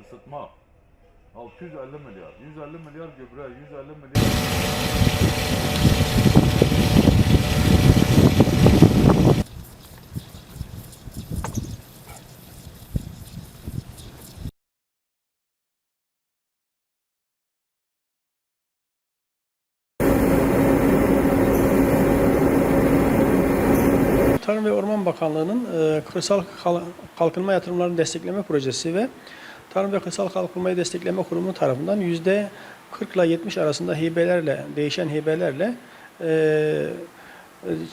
ısıtma. 650 milyar, 150 milyar gübre, 150 milyar... Tarım ve Orman Bakanlığı'nın e, kırsal kalkınma yatırımlarını destekleme projesi ve Tarım ve Kırsal Kalkınmayı Destekleme Kurumu tarafından yüzde 40 ile 70 arasında hibelerle, değişen hibelerle e,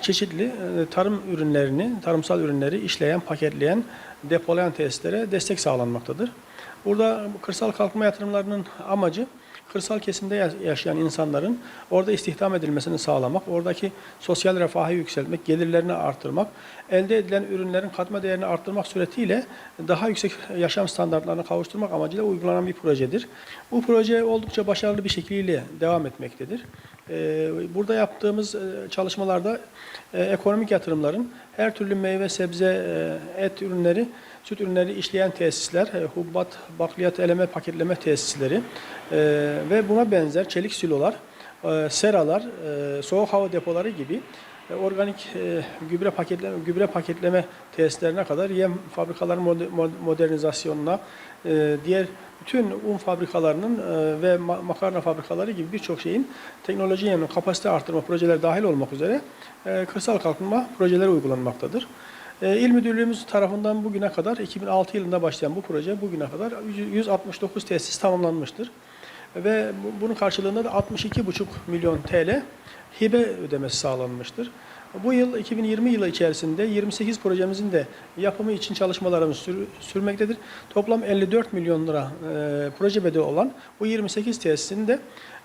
çeşitli e, tarım ürünlerini, tarımsal ürünleri işleyen, paketleyen, depolayan tesislere destek sağlanmaktadır. Burada bu kırsal kalkınma yatırımlarının amacı kırsal kesimde ya- yaşayan insanların orada istihdam edilmesini sağlamak, oradaki sosyal refahı yükseltmek, gelirlerini artırmak, elde edilen ürünlerin katma değerini arttırmak suretiyle daha yüksek yaşam standartlarına kavuşturmak amacıyla uygulanan bir projedir. Bu proje oldukça başarılı bir şekliyle devam etmektedir. Ee, Burada yaptığımız e, çalışmalarda e, ekonomik yatırımların her türlü meyve, sebze, e, et ürünleri, süt ürünleri işleyen tesisler, hubbat, bakliyat, eleme, paketleme tesisleri ve buna benzer çelik silolar, e, seralar, e, soğuk hava depoları gibi e, organik e, gübre paketleme gübre paketleme tesislerine kadar yem fabrikaların mode- mod- modernizasyonuna, e, diğer bütün un fabrikalarının e, ve ma- makarna fabrikaları gibi birçok şeyin teknoloji yönlü kapasite artırma projeleri dahil olmak üzere e, kırsal kalkınma projeleri uygulanmaktadır. E, İl Müdürlüğümüz tarafından bugüne kadar 2006 yılında başlayan bu proje bugüne kadar 169 tesis tamamlanmıştır. Ve bu- bunun karşılığında da 62,5 milyon TL hibe ödemesi sağlanmıştır. Bu yıl 2020 yılı içerisinde 28 projemizin de yapımı için çalışmalarımız sür- sürmektedir. Toplam 54 milyon lira e, proje bedeli olan bu 28 tesisin de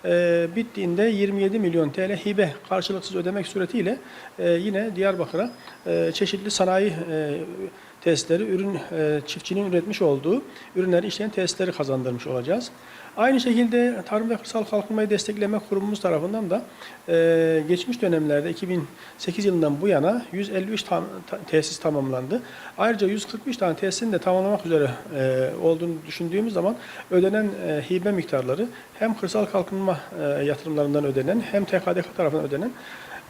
e, bittiğinde 27 milyon TL hibe karşılıksız ödemek suretiyle e, yine Diyarbakır'a e, çeşitli sanayi e, tesisleri, ürün e, çiftçinin üretmiş olduğu ürünleri işleyen tesisleri kazandırmış olacağız. Aynı şekilde Tarım ve Kırsal Kalkınmayı Destekleme Kurumumuz tarafından da e, geçmiş dönemlerde 2008 yılından bu yana 153 tam, ta- tesis tamamlandı. Ayrıca 143 tane tesisin de tamamlamak üzere e, olduğunu düşündüğümüz zaman ödenen e, hibe miktarları hem kırsal kalkınma e, yatırımlarından ödenen hem TKDK tarafından ödenen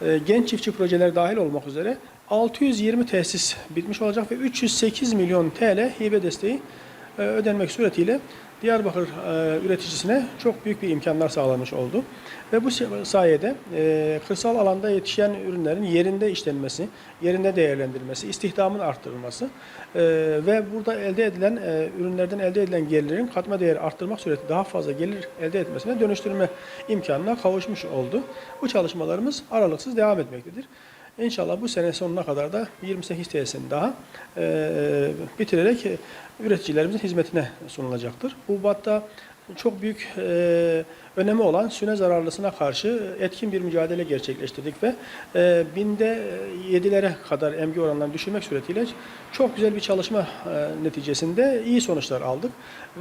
e, genç çiftçi projeler dahil olmak üzere 620 tesis bitmiş olacak ve 308 milyon TL hibe desteği e, ödenmek suretiyle Diyarbakır e, üreticisine çok büyük bir imkanlar sağlanmış oldu. Ve bu sayede e, kırsal alanda yetişen ürünlerin yerinde işlenmesi, yerinde değerlendirilmesi, istihdamın arttırılması ve burada elde edilen ürünlerden elde edilen gelirlerin katma değeri arttırmak suretiyle daha fazla gelir elde etmesine dönüştürme imkanına kavuşmuş oldu. Bu çalışmalarımız aralıksız devam etmektedir. İnşallah bu sene sonuna kadar da 28 tesisini daha e, bitirerek e, üreticilerimizin hizmetine sunulacaktır. Bu batta çok büyük e, önemi olan süne zararlısına karşı etkin bir mücadele gerçekleştirdik ve e, binde yedilere kadar emgi oranlarını düşürmek suretiyle çok güzel bir çalışma e, neticesinde iyi sonuçlar aldık.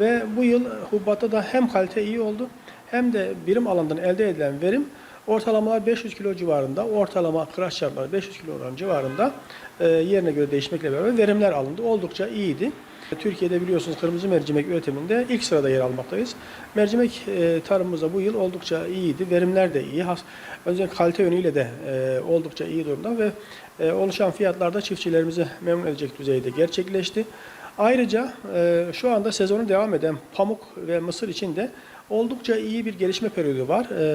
Ve bu yıl hubbatta da hem kalite iyi oldu hem de birim alandan elde edilen verim Ortalamalar 500 kilo civarında, ortalama kıraç şartları 500 kilo oran civarında e, yerine göre değişmekle beraber verimler alındı. Oldukça iyiydi. Türkiye'de biliyorsunuz kırmızı mercimek üretiminde ilk sırada yer almaktayız. Mercimek e, tarımımızda bu yıl oldukça iyiydi. Verimler de iyi. Has- Özellikle kalite yönüyle de e, oldukça iyi durumda ve e, oluşan fiyatlar da çiftçilerimizi memnun edecek düzeyde gerçekleşti. Ayrıca e, şu anda sezonu devam eden pamuk ve mısır için de oldukça iyi bir gelişme periyodu var. E,